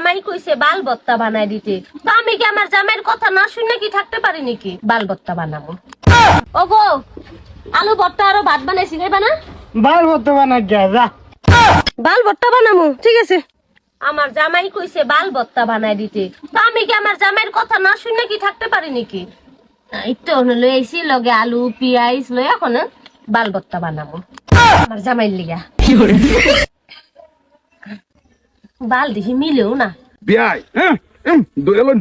জামাই কইছে বাল বত্তা বানাই দিতে। তো আমি কি আমার জামাইয়ের কথা না শুনে কি থাকতে পারি নাকি? বাল বত্তা বানাবো। ও গো আলু ভর্তা আরও ভাত বানাইছি খাইবা না? বাল বর্তমান গিয়া যা। বাল ভর্তা বানামু ঠিক আছে। আমার জামাই কইছে বাল ভর্তা বানাই দিতে। তো আমি কি আমার জামাইয়ের কথা না শুনে কি থাকতে পারি নাকি? একটু লই আইছি লগে আলু পিয়াজ লই এখন বাল ভর্তা বানাবো। আমার জামাইয়ের লিগা। বাল দেখি মিলেও না। বিয়াই হ্যাঁ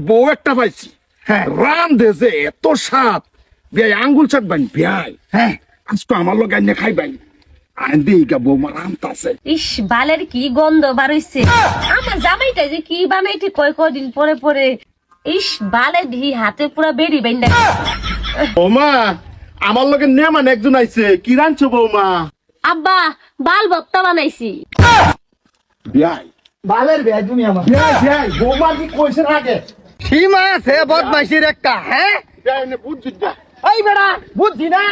বউ একটা পাইছি। হ্যাঁ। রাম দেশে এত স্বাদ। বিয়াই আঙ্গুল চাটবাইন বিয়াই। হ্যাঁ। আজকে আমার লোক আইনে রামতাছে ইস বালের কি গন্ধ বারইছে আমার জামাইটা যে কি বানাইতে কয় কদিন পরে পরে। ইস বালে দিহি হাতে পুরা বেরি বাইন্দা বৌমা আমার নেমান একজন আইছে। কি রাঁধছো বৌমা? আব্বা বাল ভর্তা বানাইছি। বিয়াই বালের বিয়া তুমি আমার। বিয়াই বিয়াই বৌমা কি কইছে আগে? সীমা আছে বদমাইশির একটা হ্যাঁ? বুঝছি না। এই বেড়া বুঝছি না?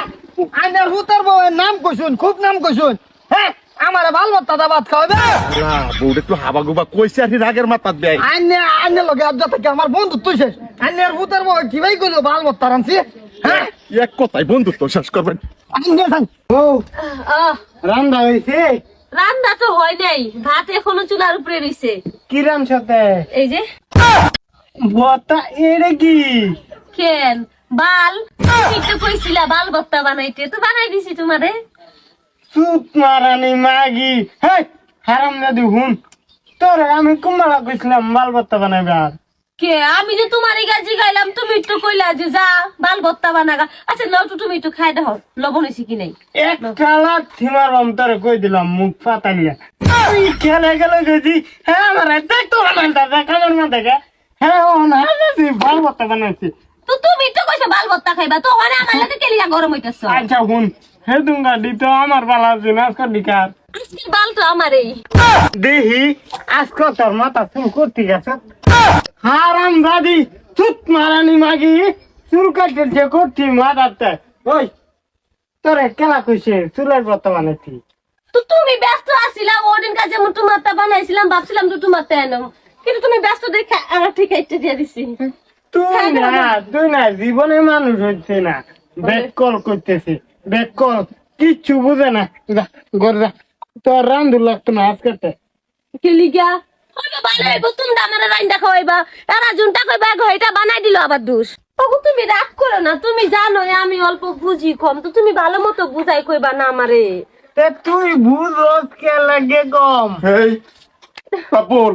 আইনার হুতার বউয়ের নাম কইছুন খুব নাম কইছুন হ্যাঁ? আমারে ভালো মত দাদা ভাত খাওয়াবে? না বউটা একটু হাবা গুবা কইছে আর রাগের মাথাত বিয়াই আইনে আইনে লগে আব্জা থেকে আমার বন্ধু তুই শেষ। আইনের হুতার বউ কি ভাই কইলো ভালো মত তারানছি হ্যাঁ? এক কথাই বন্ধুত্ব শেষ করবেন। আইনে ও রান্দা হইছে রান্না তো হয় নাই ভাত এখনও চুলার উপরে রইছে। কিরাম সাথে? এই যে। বতা এরে কি? কেন? বাল? তুমি কইছিলা বাল ভর্তা বানাইতে তো বানাই দিছি তোমারে। চুপ মারানি মাগি। হেই হারাম দাদি হুন। তোরে আমি কুম্বালা কইছিলাম মাল বত্তা বানাইবে আর কে? আমি যে তোমার গাজি গাইলাম তুমি একটু কইলা যে যা বাল ভর্তা বানাগা। আচ্ছা নাও তো তুমি একটু খাই দাও লবণ হয়েছে কি নাই? এক কালা থিমার বাম তোরে কই দিলাম মুখ ফাতালিয়া আমি খেলে গেল যদি হ্যাঁ আমার দেখ তো দেখ মা দেখে। হ্যাঁ ও না মাল বত্তা বানাইছি তো তুমি একটু কইছো বাল ভর্তা খাইবা তো ওখানে আমার লাগে কেলিয়া গরম হইতাছ। আচ্ছা হুন। হে দুঙ্গা দিত আমার বালা জিনাস কর? দিকার আজকের বাল তো আমারই। দেহি আজকে তোর মাথা চুল করতে গেছে। হারাম দাদি চুত মারানি মাগি চুল কাটতে যে করতি মাথাতে ওই তোরে কেলা কইছে চুলের বর্তমানে তুই? তো তুমি ব্যস্ত আছিলা ওদিন কাজে যেমন তোমারটা বানাইছিলাম ভাবছিলাম তো তোমারটা এনো কিন্তু তুমি ব্যস্ত দেখে আমার ঠিক দিয়ে দিছি। তুই না তুই না জীবনে মানুষ হচ্ছে না। ব্যাক কল করতেছে ব্যাক কল। কিচ্ছু বুঝে না। যা তোর রান্ধু লাগতো না আজকে। হইল বানাইবো তুমি আমার রাইন্দা খাওয়াইবা। এরা জুনটা কইবা গো এটা বানাই দিল আবার দোষ। ওগো তুমি রাগ করো না তুমি জানো আমি অল্প বুঝি কম তো তুমি ভালো মতো বুঝাই কইবা না আমারে। তুই বুঝস কে লাগে কম? এই বাবুল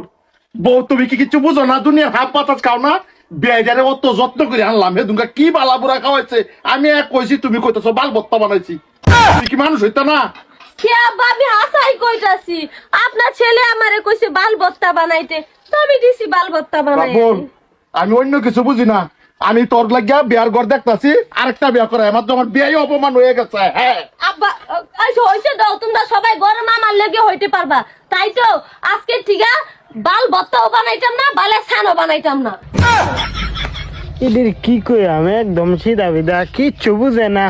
বউ তুমি কি কিছু বুঝো না? দুনিয়ার হাফ পাতাস খাও না? বেজারে অত যত্ন করে আনলাম হে দুঙ্গা কি বালা বুড়া খাওয়াইছে? আমি এক কইছি তুমি কইতেছো বাল বত্তা বানাইছি। তুমি কি মানুষ হইতা না? কে আমি হাসাই কইতাছি আপনার ছেলে আমারে কইছে বাল বত্তা বানাইতে। তো আমি দিছি বাল বত্তা বানাই বাবুল আমি অন্য কিছু বুঝি না। আমি তোর লাগিয়া বিয়ার ঘর দেখতাছি আরেকটা বিয়া করে আমার তো আমার বিয়াই অপমান হয়ে গেছে হ্যাঁ। আব্বা আইসো হইছে দাও তোমরা সবাই গরম আমার লেগে হইতে পারবা। তাই তো আজকে ঠিকা বাল বত্তাও বানাইতাম না বালে ছানও বানাইতাম না। এদের কি কই আমি একদম সিধা বিধা কিচ্ছু বুঝে না।